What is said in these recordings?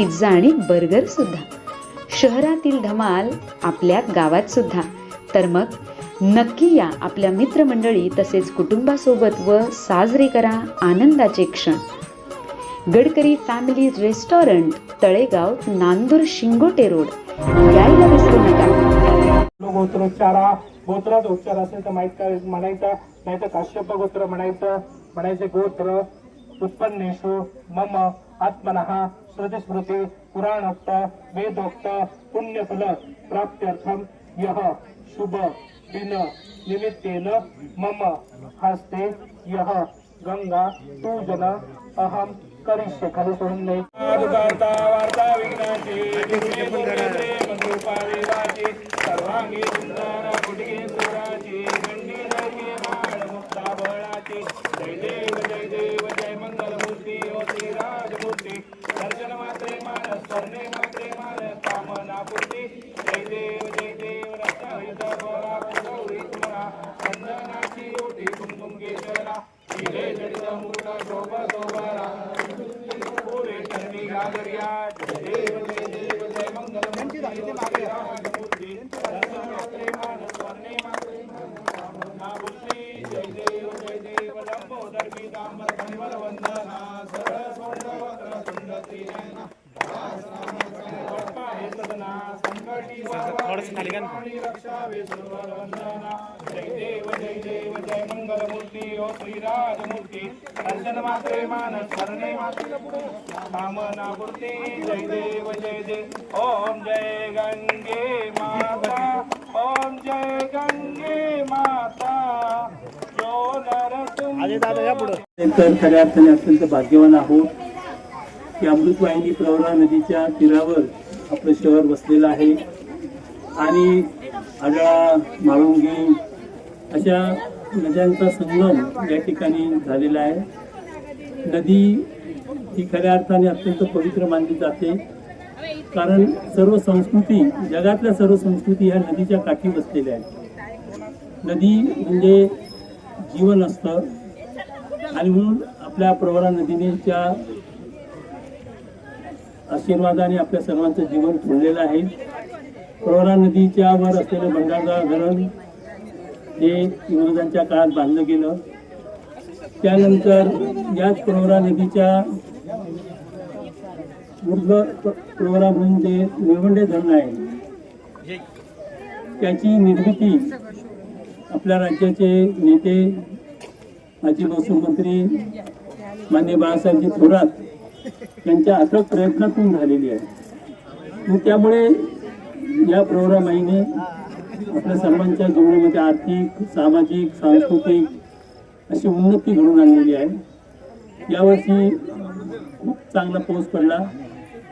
Pizza आणि burger सुद्धा. शहरातील धमाल आपल्या गावात सुद्धा. तर मग नक्की या आपल्या मित्रमंडळी तसेच कुटुंबासोबत व साजरे करा आनंदाचे क्षण. Gadkari family restaurant Talegaon Nandur Shingote road. यायला विसरू नका. गोत्रोच्चारा गोत्रात उच्चार असेल तर माहीत काय म्हणायचं? नाही तर काश्यप गोत्र म्हणायचं. म्हणायचे गोत्र उत्पन्नेषु मम आत्मनः श्रुतिस्मृती पुराणोक्त वेदोक्त पुण्यफल प्राप्त्यर्थम यह शुभ दिन निमित्तेन मम हस्ते यह गंगा पूजन अहम करिष्य खाली सोडून रक्षावे सर्वर वंदना जय देव जय देव जय मंगल मूर्ती ओ श्रीराजमूर्ती दर्शन मात्रे मानस स्मरणे मात्र. कामना पूर्ती जय देव जय देव ओम जय गंगे माता. ओम जय गंगे माता. जो नर तर खऱ्या अर्थाने अत्यंत भाग्यवान आहोत. की अमृतवाहिनी प्रवरा नदीच्या तीरावर आपलं शहर वसलेलं आहे. आणि आगळा माळुंगी अशा नद्यांचा संगम या ठिकाणी झालेला आहे. नदी ही खऱ्या अर्थाने अत्यंत पवित्र मानली जाते. कारण सर्व संस्कृती जगातल्या सर्व संस्कृती ह्या नदीच्या काठी बसलेल्या आहेत. नदी म्हणजे जीवन असतं. आणि म्हणून आपल्या प्रवरा नदीनेच्या आशीर्वादाने आपल्या सर्वांचं जीवन फुललेलं आहे. प्रवरा नदीच्या वर असलेलं भंडारदरा धरण हे इंग्रजांच्या काळात बांधलं गेलं. त्यानंतर याच प्रवरा नदीच्या ऊर्ध्व प्र- प्रवरा म्हणून जे निळवंडे धरण आहे. त्याची निर्मिती आपल्या राज्याचे नेते माजी महसूल मंत्री मान्य बाळासाहेबजी थोरात यांच्या अथक प्रयत्नातून झालेली आहे. मग त्यामुळे या प्रोग्रामाईने आपल्या सर्वांच्या जीवनामध्ये आर्थिक सामाजिक सांस्कृतिक अशी उन्नती घडून आणलेली आहे. यावर्षी खूप चांगला पाऊस पडला.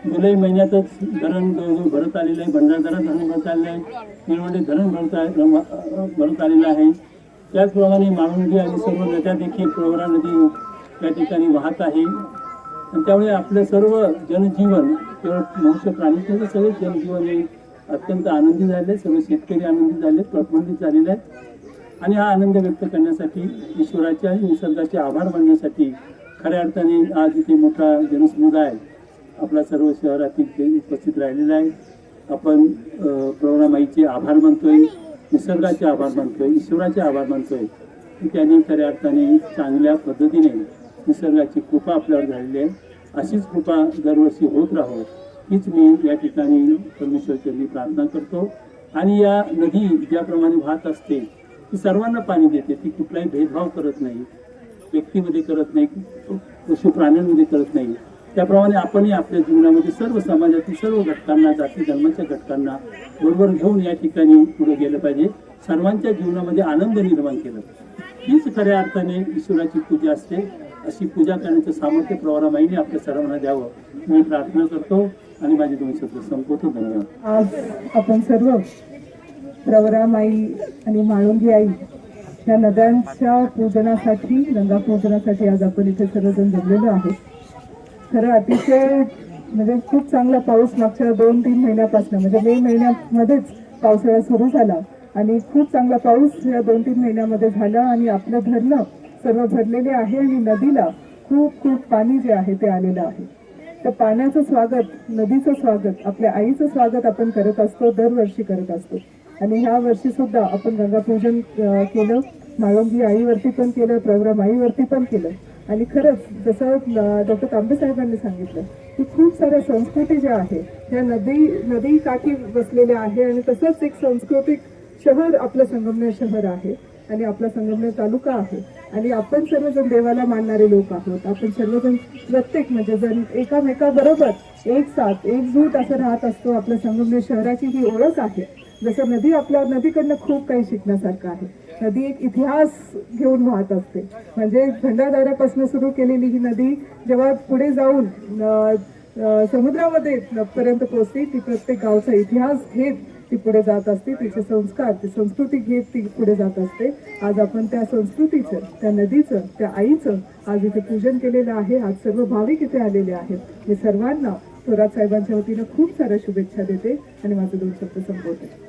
जुलै महिन्यातच धरण जवळजवळ भरत आलेलं आहे. भंडारदरा धरण भरत आलेलं आहे. निळवंडे धरण भरत आहे भरत आलेलं आहे. त्याचप्रमाणे माळुंगी आणि सर्व नद्या देखील प्रवरा नदी त्या ठिकाणी वाहत आहे. आणि त्यामुळे आपलं सर्व जनजीवन केवळ मनुष्य प्राणी किंवा सगळे जनजीवन हे अत्यंत आनंदी झाले. सर्व शेतकरी आनंदी झाले. प्रफुल्लित झालेले आहेत आणि हा आनंद व्यक्त करण्यासाठी ईश्वराचे आणि निसर्गाचे आभार मानण्यासाठी खऱ्या अर्थाने आज इथे मोठा जनसमुदाय आपला सर्व शहरातील उपस्थित राहिलेला आहे. आपण अ, प्रवरामाईचे आभार मानतोय. निसर्गाचे आभार मानतोय. ईश्वराचे आभार मानतोय. की त्यांनी खऱ्या अर्थाने चांगल्या पद्धतीने निसर्गाची कृपा आपल्यावर झालेली आहे. अशीच कृपा दरवर्षी होत राहो. हीच मी या ठिकाणी परमेश्वरचरणी प्रार्थना करतो. आणि या नदी ज्याप्रमाणे वाहत असते ती सर्वांना पाणी देते. ती कुठलाही भेदभाव करत नाही. व्यक्तीमध्ये करत नाही पशु प्राण्यांमध्ये करत नाही. त्याप्रमाणे आपणही आपल्या जीवनामध्ये सर्व समाजातील सर्व घटकांना जाती धर्माच्या घटकांना बरोबर घेऊन या ठिकाणी पुढे गेलं पाहिजे. सर्वांच्या जीवनामध्ये आनंद निर्माण केला हीच खऱ्या अर्थाने ईश्वराची पूजा असते. अशी पूजा करण्याचं सामर्थ्य प्रवरामाईने आपल्या सर्वांना द्यावं. मी प्रार्थना करतो. आणि माझे दोन शब्द संपवतो. धन्यवाद. आज आपण सर्व प्रवरामाई आणि माळुंगी आई या नद्यांच्या पूजनासाठी गंगा पूजनासाठी आज आपण इथे सर्वजण जमलेलो आहोत. खरं अतिशय म्हणजे खूप चांगला पाऊस मागच्या दोन तीन महिन्यापासून म्हणजे मे महिन्यामध्येच पावसाळा सुरू झाला आणि खूप चांगला पाऊस या दोन तीन महिन्यामध्ये झाला आणि आपलं धरणं सर्व भरलेले आहे आणि नदीला खूप खूप पाणी जे आहे ते आलेलं आहे. तर पाण्याचं स्वागत नदीचं स्वागत आपल्या आईचं स्वागत आपण करत असतो दरवर्षी करत असतो. आणि ह्या वर्षी सुद्धा आपण गंगापूजन केलं. माळुंगी आईवरती पण केलं प्रवराम आईवरती पण केलं. आणि खरंच जसं डॉक्टर तांबे साहेबांनी सांगितलं की खूप साऱ्या संस्कृती ज्या आहे त्या नदी नदी काठी बसलेल्या आहे आणि तसंच एक सांस्कृतिक शहर आपलं संगमनेर शहर आहे आणि आपला संगमनेर तालुका आहे. आणि आपण सर्वजण देवाला मानणारे लोक आहोत. आपण सर्वजण प्रत्येक म्हणजे जण एकामेकाबरोबर एक साथ एकजूट असं राहत असतो. आपल्या संगमनेर शहराची ही ओळख आहे. जसं नदी आपल्या नदीकडनं खूप काही शिकण्यासारखं आहे. नदी एक इतिहास घेऊन वाहत असते. म्हणजे खंडादाऱ्यापासून सुरू केलेली ही नदी जेव्हा पुढे जाऊन समुद्रामध्ये पर्यंत पोहोचते ती प्रत्येक गावचा इतिहास घेत ती पुढे जात असते तिचे संस्कार ती संस्कृती घेत ती पुढे जात असते. आज आपण त्या संस्कृतीचं त्या नदीचं त्या आईचं आज इथे पूजन केलेलं आहे. आज सर्व भाविक इथे आलेले आहेत. मी सर्वांना थोरात साहेबांच्या वतीनं खूप साऱ्या शुभेच्छा देते आणि माझे दोन शब्द संपवते.